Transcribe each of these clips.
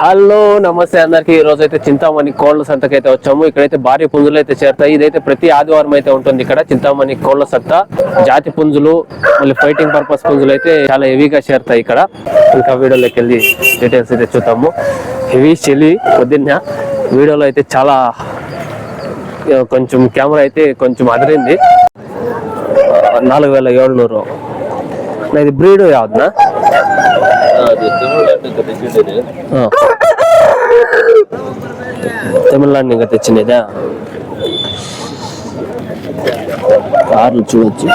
Hello నమస్తే అందరికి. ఈ రోజు అయితే చింతామణి కోళ్ళ సంతకైతే వచ్చాము. ఇక్కడైతే భారీ పుంజులు అయితే చేరుతాయి. ఇదైతే ప్రతి ఆదివారం అయితే ఉంటుంది ఇక్కడ చింతామణి కోళ్ళ సంత. జాతి పుంజులు మళ్ళీ ఫైటింగ్ పర్పస్ పుంజులు అయితే చాలా హెవీగా చేరుతాయి ఇక్కడ. ఇంకా వీడియోలోకి వెళ్ళి డీటెయిల్స్ అయితే చూద్దాము. హెవీ చలి పొద్దున్న. వీడియోలో అయితే చాలా కొంచెం కెమెరా అయితే కొంచెం అదిరింది. నాలుగు వేల ఏడునూరు. నా ఇది బ్రీడ్ యావద్నా తమిళనాడు ఇంకా తెచ్చినదా కార్లు చూడొచ్చు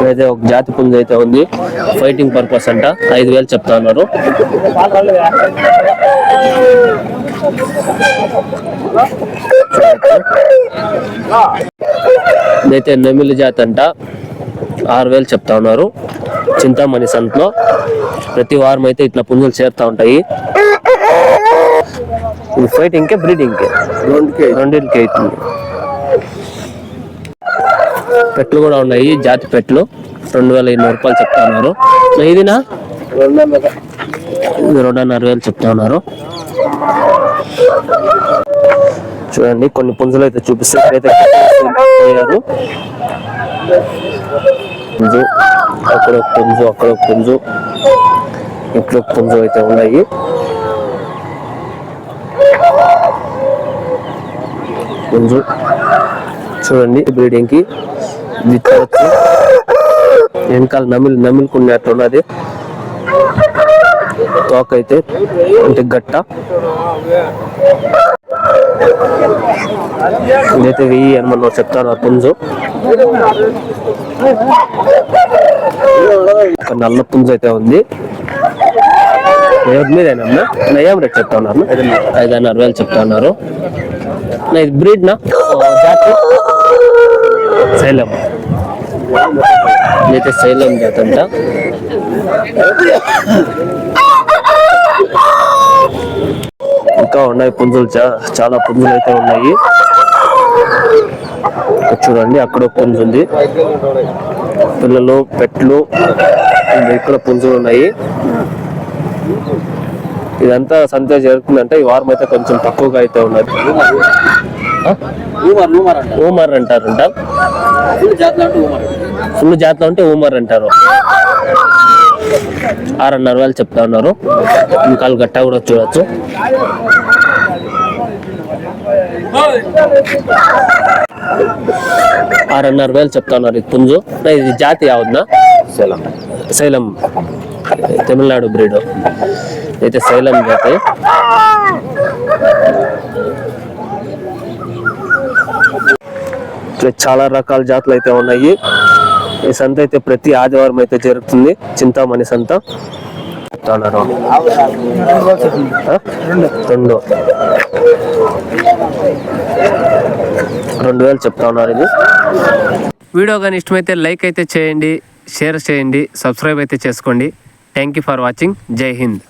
అయితే ఒక జాతి పుంజ అయితే ఉంది ఫైటింగ్ పర్పస్ అంట ఐదు వేలు చెప్తా ఉన్నారు ఇదైతే నెమిలి జాతి అంట ఆరు వేలు చెప్తా ఉన్నారు చింతామణి సంతలో ప్రతి వారం అయితే ఇట్లా పుంజులు చేరుతా ఉంటాయి. ఇది ఫైటింగ్ కే బ్రీడింగ్ రెండింటికి అవుతుంది పెట్లు కూడా ఉన్నాయి జాతి పెట్లు. రెండు వేల ఎనిమిది రూపాయలు చెప్తా ఉన్నారు. ఇదినా ఇది రెండున్నర వేలు చెప్తా ఉన్నారు. చూడండి కొన్ని పుంజులు అయితే చూపిస్తే పుంజు అక్కడ ఒక పుంజు అక్కడ ఒక పుంజు ఇంట్లో పుంజు అయితే ఉన్నాయి. పుంజు చూడండి బ్రీడింగ్కి. వెనకాల నమిలి నమిలుకున్నట్టు ఉన్నది. తోక అంటే గట్ట. ఇదైతే వెయ్యి అని మనం చెప్తారు ఆ పుంజు. ఒక నల్ల పుంజు అయితే ఉంది. ఎవరి మీదేనమ్మా నయం రేట్ చెప్తా ఉన్నారు? ఐదున్నర వేలు చెప్తా ఉన్నారు. నా ఇది బ్రీడ్ నా? జాతి. శైలం ఇదైతే శైలం జాతి అంట. ఇంకా ఉన్నాయి పుంజులు. చా- చాలా పుంజులు అయితే ఉన్నాయి. చూడండి అక్కడ ఒక పుంజు ఉంది. పిల్లలు పెట్లు ఇంకా ఇక్కడ పుంజులు ఉన్నాయి. ఇదంతా సంత జరుగుతుందంటే ఈ వారం అయితే కొంచెం తక్కువగా అయితే ఉన్నది? ఊమర్ అంట అంటారంట ఫుల్ అంటే జాతిలో ఉంటే ఊమర్ అంటారు. ఆరున్నర వేలు చెప్తా ఉన్నారు. ఇంకా గట్ట కూడా చూడొచ్చు. ఆరున్నర వేలు చెప్తా ఉన్నారు ఇది పుంజు. ఇది జాతి యావద్నా? సెలం. శైలం తమిళనాడు బ్రీడ్. అయితే శైలం జాతి. చాలా రకాల జాతులు అయితే ఉన్నాయి. ఈ సంత అయితే ప్రతి ఆదివారం అయితే జరుగుతుంది. చింతామణి సంత. రెండు. రెండు వేలు చెప్తా ఉన్నారు ఇది. వీడియో కానీ ఇష్టమైతే లైక్ అయితే చేయండి షేర్ చేయండి సబ్స్క్రైబ్ అయితే చేసుకోండి. Thank you for watching. Jai Hind.